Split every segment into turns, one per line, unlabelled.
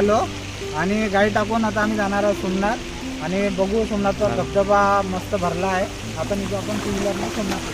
आलो आणि गाडी टाकून आता आम्ही जाणार आहोत सोमनाथ. आणि बघू सोमनाथचा धबधबा मस्त भरला आहे. आता निघू आपण टू व्हीलरनं सोमनाथ.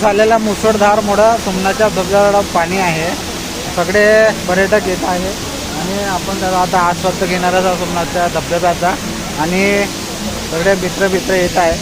झालेला मुसळधार मोठा सोमनाथच्या धबधब्याला पाणी आहे. सगळे पर्यटक येत आहे. आणि आपण त्याला आता आस्वाद घेणारच आहोत सोमनाथच्या धबधब्याचा. आणि सगळे मित्र मित्र येत आहे.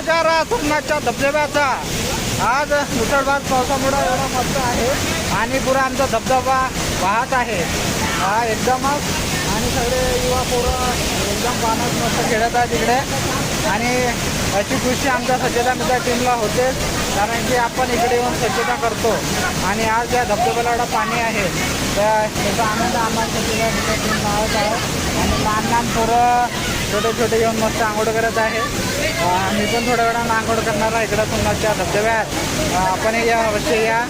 नजारा सोमनाथच्या धबधब्याचा आज मुसळधार पावसामुळे एवढा मस्त आहे. आणि पुरा आमचा धबधबा वाहत आहे. हा एकदमच. आणि सगळे युवा पोरं एकदम पाण्यात मस्त खेळत आहे तिकडे आणि अशी खुशी आमच्या स्वच्छता मित्र टीमला होते. कारण की आपण इकडे येऊन स्वच्छता करतो. आणि आज ज्या धबधब्याला एवढा पाणी आहे. तर त्याचा आनंद आम्हाला स्वच्छता टीम लावत आहे. आणि लहान लहान पोरं छोटे छोटे येऊन मस्त आंघोळ करत आहे. मी पण थोड्या वेळानं आंघोळ करणार आहे. इकडं पुन्हा धबधब्यात. आपण या अवश्य या.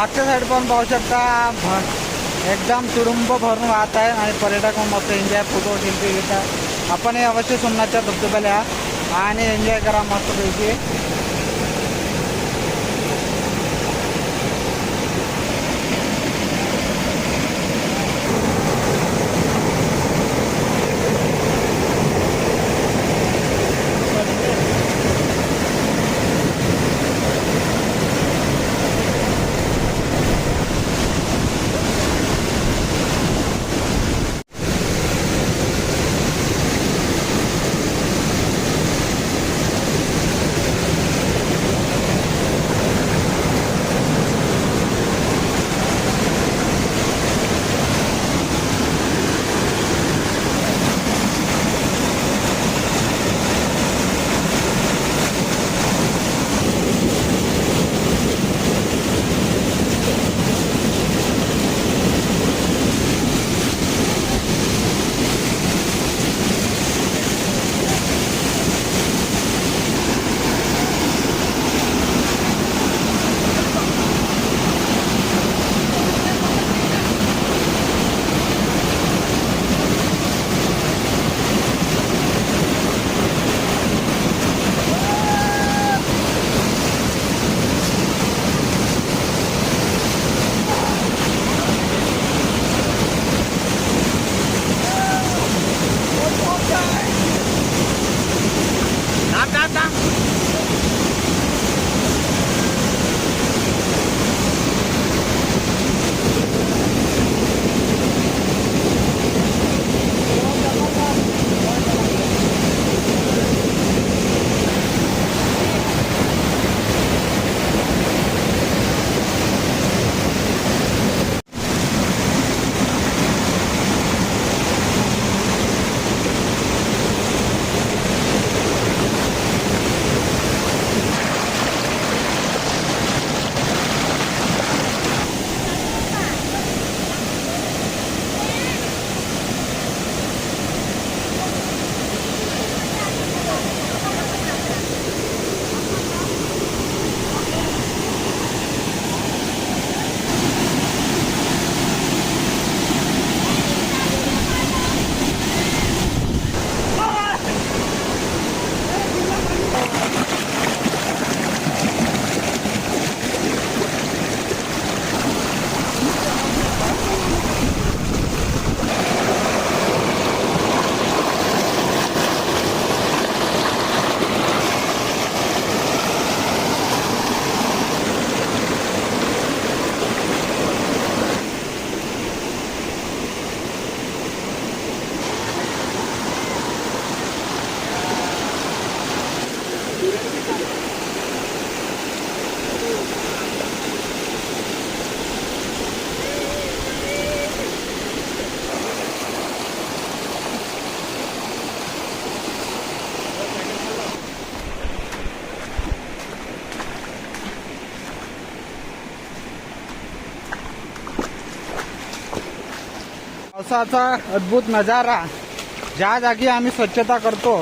मागच्या साईड पण पाहू शकता भ- एकदम तुडुंब भरून वाहत आहे आणि पर्यटक मस्त एन्जॉय फोटो शिल्पी घेतात. आपण हे अवश्य सोमनाथच्या धबधब्याला आणि एन्जॉय करा मस्तपैकी. पावसाचा अद्भुत नजारा. ज्या जागी आम्ही स्वच्छता करतो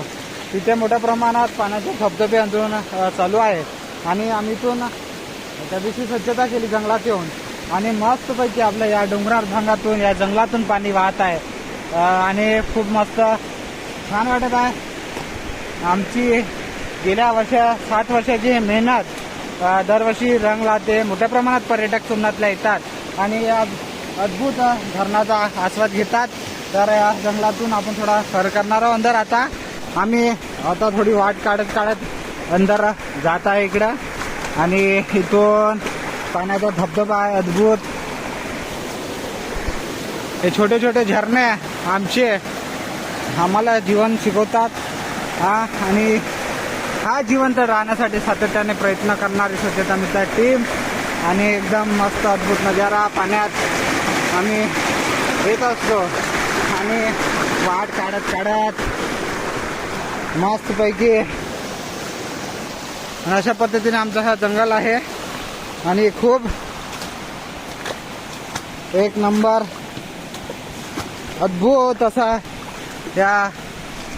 तिथे मोठ्या प्रमाणात पाण्याचे धबधबे आंदोलन चालू आहे आणि आम्ही इथून त्या दिवशी स्वच्छता केली जंगलात येऊन. आणि मस्तपैकी आपल्या या डोंगराळ भागातून या जंगलातून पाणी वाहत आहे. आणि खूप मस्त. छान वाटत आहे. आमची गेल्या वर्षा सात वर्षाची मेहनत दरवर्षी रंग लावते. मोठ्या प्रमाणात पर्यटक सोमनाथला येतात. आणि या अद्भुत धरणाचा आस्वाद घेतात. तर या जंगलातून आपण थोडा सर करणार आहोत अंदर आता आम्ही आता थोडी वाट काढत काढत अंदर जात आहे इकडं. आणि इथून पाण्याचा धबधबा आहे अद्भुत. हे छोटे छोटे झरणे आमचे आम्हाला जीवन शिकवतात. हा आणि हा जिवंत राहण्यासाठी सातत्याने प्रयत्न करणारी स्वच्छता मित्र टीम. आणि एकदम मस्त अद्भुत नजारा पाण्यात. आम्ही येत असतो. आणि वाट काढत काढत मस्तपैकी अशा पद्धतीने आमचा हा जंगल आहे. आणि खूप एक नंबर अद्भुत असा या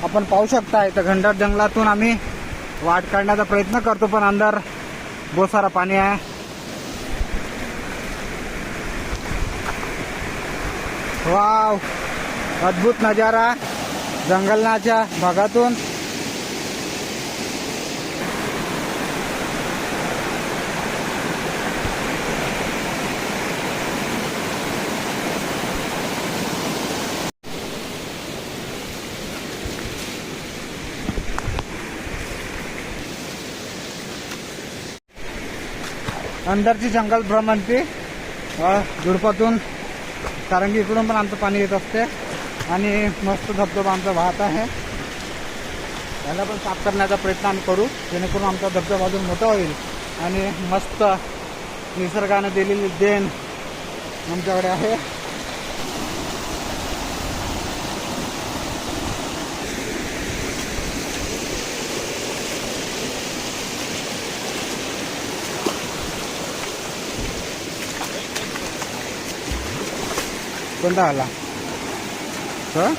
आपण पाहू शकता इथं घनदाट जंगलातून आम्ही वाट काढण्याचा प्रयत्न करतो पण अंदर बहुत सारा पाणी आहे. वाव. अद्भुत नजारा. जंगलनाच्या भागातून. अंदरची जंगल भ्रमंती झुडपातून कारण की इकडून पण आमचं पाणी येत असते आणि मस्त धबधबा आमचा वाहत आहे. त्याला पण साफ करण्याचा प्रयत्न आम्ही करू जेणेकरून आमचा धबधबा अजून मोठा होईल आणि मस्त निसर्गाने दिलेली देण आमच्याकडे आहे. कोणता आला हा?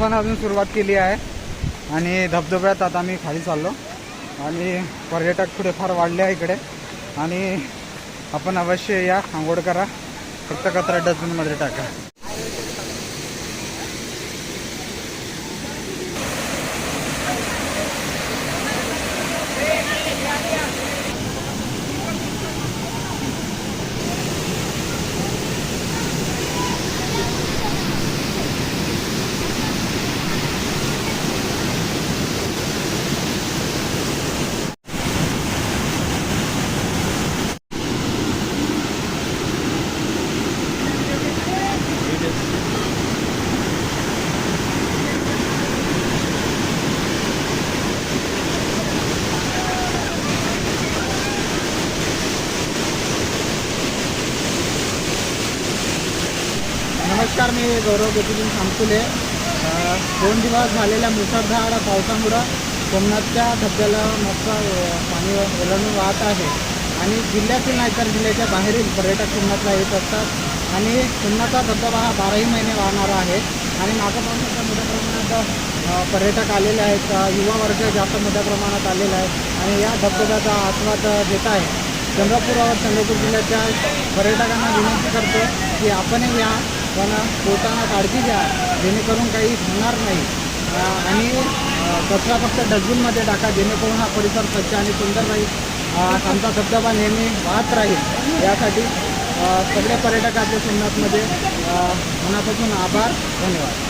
पावसानं अजून सुरुवात केली आहे. आणि धबधब्यात आता आम्ही खाली चाललो. आणि पर्यटक थोडेफार वाढले आहे इकडे. आणि आपण अवश्य या. आंघोळ करा फक्त कचरा डस्टबिनमध्ये टाका. मी गौरव गतीतून सांगतुले दोन दिवस झालेल्या मुसळधार पावसामुळं सोमनाथच्या धबधब्याला मोठा पाणी ओलांडून वाहत आहे. आणि जिल्ह्यातील नाही तर जिल्ह्याच्या बाहेरील पर्यटक सोमनाथला येत असतात. आणि सोमनाथचा धबधबा हा बाराही महिने वाहणारा आहे. आणि मागं मोठ्या प्रमाणात पर्यटक आलेले आहेत. युवा वर्ग जास्त मोठ्या प्रमाणात आलेला आहे. आणि या धबधब्याचा आस्वाद घेत आहे. चंद्रपूर व चंद्रपूर जिल्ह्याच्या पर्यटकांना विनंती करतो की आपणही या पण पोटाला काळजी घ्या. जेणेकरून काही होणार नाही. आणि कचरा फक्त डस्टबिनमध्ये टाका. जेणेकरून हा परिसर स्वच्छ आणि सुंदर राहील. आमचा धबधबा नेहमी वाहत राहील. यासाठी सगळ्या पर्यटकाचे सोमनाथमध्ये मनापासून आभार. धन्यवाद.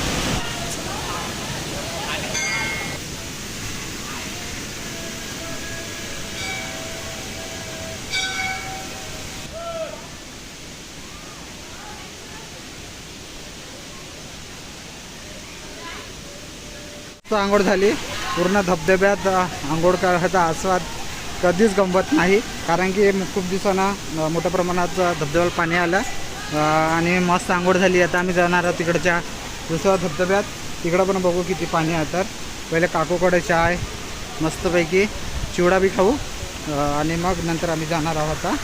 आंघोळ झाली. पूर्ण धबधब्यात आंघोळ करायचा आस्वाद कधीच गंमत नाही. कारण की खूप दिवसांना मोठ्या प्रमाणात धबधब्याला पाणी आलं. आणि मस्त आंघोळ झाली. आता आम्ही जाणार आहोत तिकडच्या दुसऱ्या धबधब्यात. तिकडं पण बघू किती पाणी आहे तर. पहिले काकूकडे चाय मस्तपैकी चिवडा बी खाऊ. आणि मग नंतर आम्ही जाणार आहोत आता.